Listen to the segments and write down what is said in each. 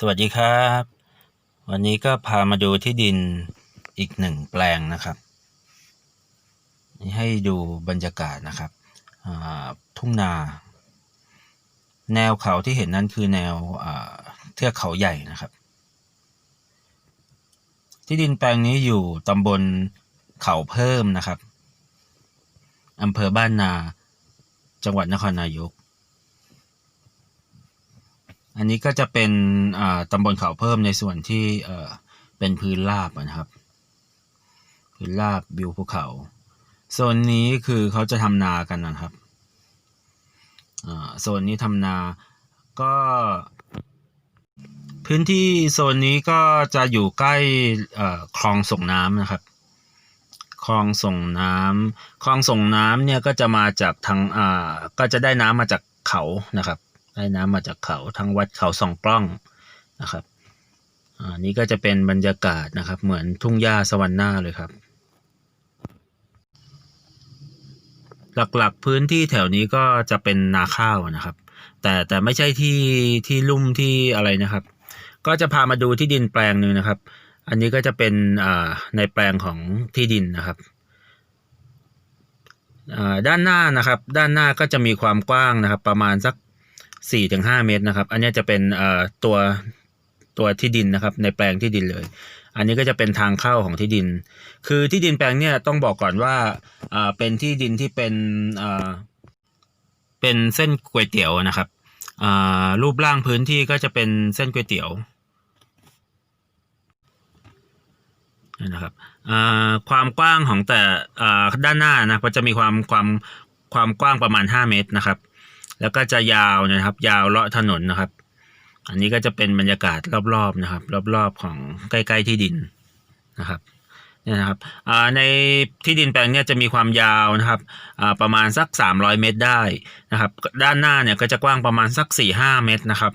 สวัสดีครับ วันนี้ก็พามาดูที่ดินอีกหนึ่งแปลงนะครับนี่ให้ดูบรรยากาศนะครับทุ่งนา แนวเขาที่เห็นนั้นคือแนวเทือกเขาใหญ่นะครับ ที่ดินแปลงนี้อยู่ตำบลเขาเพิ่มนะครับอำเภอบ้านนา จังหวัดนครนายก อันนี้ก็จะเป็นอ่าตำบลเขาเพิ่มในส่วนที่เป็นพื้นราบนะครับ พื้นราบวิวภูเขาโซนนี้คือเขาจะทำนากันนะครับโซนนี้ทำนาก็ พื้นที่โซนนี้ก็จะอยู่ใกล้คลองส่งน้ำนะครับคลองส่งน้ำคลองส่งน้ำเนี่ยก็จะมาจากทางอ่าก็จะได้น้ำมาจากเขานะครับ ได้น้ำมาจากเขาทางวัดเขาสองกล้องนะครับอ่านี่ก็จะเป็นบรรยากาศนะครับ เหมือนทุ่งหญ้าสวรรค์หน้าเลยครับ หลักๆพื้นที่แถวนี้ก็จะเป็นนาข้าวนะครับ แต่แต่ไม่ใช่ที่ที่ลุ่มที่อะไรนะครับ ก็จะพามาดูที่ดินแปลงหนึ่งนะครับ อันนี้ก็จะเป็นอ่าในแปลงของที่ดินนะครับอ่าด้านหน้านะครับ ด้านหน้าก็จะมีความกว้างนะครับ ประมาณสัก 4ี่ถึงห้าเมตรนะครับ อันนี้จะเป็นตัวตัวที่ดินนะครับ ในแปลงที่ดินเลย อันนี้ก็จะเป็นทางเข้าของที่ดิน คือที่ดินแปลงเนี่ยต้องบอกก่อนว่าเป็นที่ดินที่เป็นเป็นเส้นก๋วยเตี๋ยวนะครับรูปร่างพื้นที่ก็จะเป็นเส้นก๋วยเตี๋ยวนะครับความกว้างของแต่ด้านหน้านะก็จะมีความความความกว้างประมาณ 5 เมตรนะครับ แล้วก็จะยาวนะครับ ยาวเลาะถนนนะครับ อันนี้ก็จะเป็นบรรยากาศรอบๆนะครับ รอบๆของใกล้ๆที่ดินนะครับเนี่ยนะครับในที่ดินแปลงเนี่ยจะมีความยาวนะครับประมาณสัก 300 เมตรได้นะครับ ด้านหน้าเนี่ยก็จะกว้างประมาณสัก 4-5 เมตรนะครับ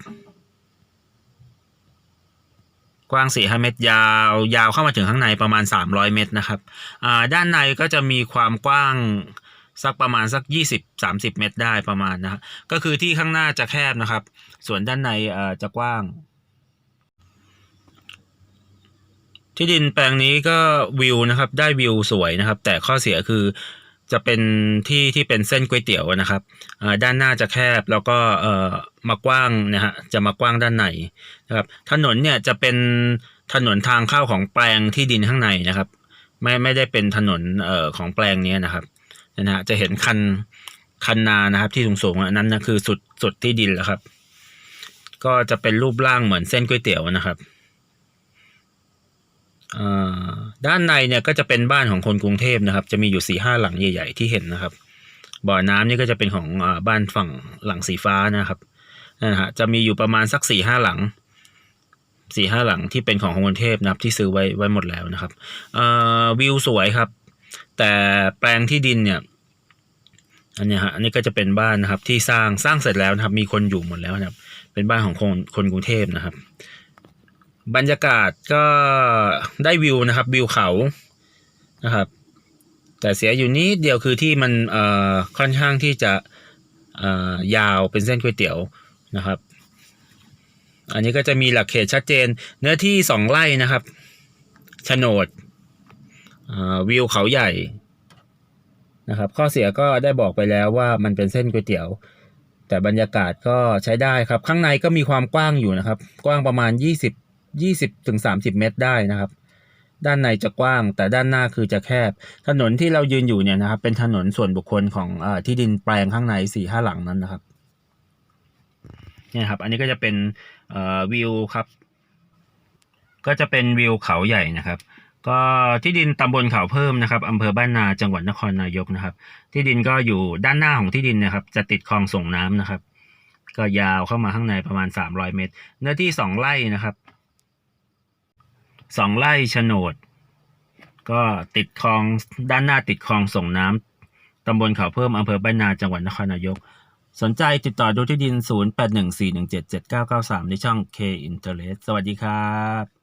กว้าง 4-5 เมตรยาวยาวเข้ามาถึงข้างในประมาณ 300 เมตรนะครับด้านในก็จะมีความกว้าง สักประมาณสัก 20-30 เมตรได้ประมาณนะฮะก็คือที่ข้างหน้าจะแคบนะครับ ส่วนด้านในเอ่อจะกว้าง ที่ดินแปลงนี้ก็วิวนะครับ ได้วิวสวยนะครับ แต่ข้อเสียคือจะเป็นที่ที่เป็นเส้นก๋วยเตี๋ยวนะครับอ่าด้านหน้าจะแคบแล้วก็เอ่อมากว้างนะฮะจะมากว้างด้านในนะครับ ถนนเนี่ยจะเป็นถนนทางเข้าของแปลงที่ดินข้างในนะครับ ไม่ไม่ได้เป็นถนนเอ่อของแปลงนี้นะครับ นะฮะจะเห็นคันคันนานะครับ ที่สูงสูงอันนั้นนะคือสุดสุดที่ดินแล้วครับ ก็จะเป็นรูปร่างเหมือนเส้นก๋วยเตี๋ยวนะครับอ่าด้านในเนี่ยก็จะเป็นบ้านของคนกรุงเทพนะครับ จะมีอยู่สี่ห้าหลังใหญ่ ๆ ที่เห็นนะครับ บ่อน้ำนี่ก็จะเป็นของอบ้านฝั่งหลังสีฟ้านะครับนั่นะฮะจะมีอยู่ประมาณสักสี่ห้าหลังสี่ห้าหลังที่เป็นของคนกรุงเทพนะครับ ที่ซื้อไว้ไว้หมดแล้วนะครับวิวสวยครับ แต่แปลงที่ดินเนี่ยอันนี้ฮะอันนี้ก็จะเป็นบ้านนะครับที่สร้างสร้างเสร็จแล้วนะครับ มีคนอยู่หมดแล้วนะครับ เป็นบ้านของคนคนกรุงเทพนะครับ บรรยากาศก็ได้วิวนะครับ วิวเขานะครับ แต่เสียอยู่นิดเดียวคือที่มันเอ่อค่อนข้างที่จะเอ่อยาวเป็นเส้นก๋วยเตี๋ยวนะครับ อันนี้ก็จะมีหลักเขตชัดเจน เนื้อที่สองไร่นะครับโฉนด วิวเขาใหญ่นะครับ ข้อเสียก็ได้บอกไปแล้วว่ามันเป็นเส้นก๋วยเตี๋ยว แต่บรรยากาศก็ใช้ได้ครับ ข้างในก็มีความกว้างอยู่นะครับ กว้างประมาณ 20 20ถึง30 เมตรได้นะครับ ด้านในจะกว้าง แต่ด้านหน้าคือจะแคบ ถนนที่เรายืนอยู่เนี่ยนะครับ เป็นถนนส่วนบุคคลของอที่ดินแปลงข้างในสี่ห้าหลังนั้นนะครับเนี่ยครับ อันนี้ก็จะเป็นวิวครับ ก็จะเป็นวิวเขาใหญ่นะครับ ก็ที่ดินตำบลเขาเพิ่มนะครับอำเภอบ้านนาจังหวัดนครนายกนะครับ ที่ดินก็อยู่ด้านหน้าของที่ดินนะครับ จะติดคลองส่งน้ำนะครับ ก็ยาวเข้ามาข้างในประมาณ 300 เมตร เนื้อที่สองไร่นะครับสองไร่โฉนด ก็ติดคลองด้านหน้าติดคลองส่งน้ำตำบลเขาเพิ่มอำเภอบ้านนาจังหวัดนครนายก สนใจติดต่อดูที่ดิน 0814177993 ในช่อง K Interest สวัสดีครับ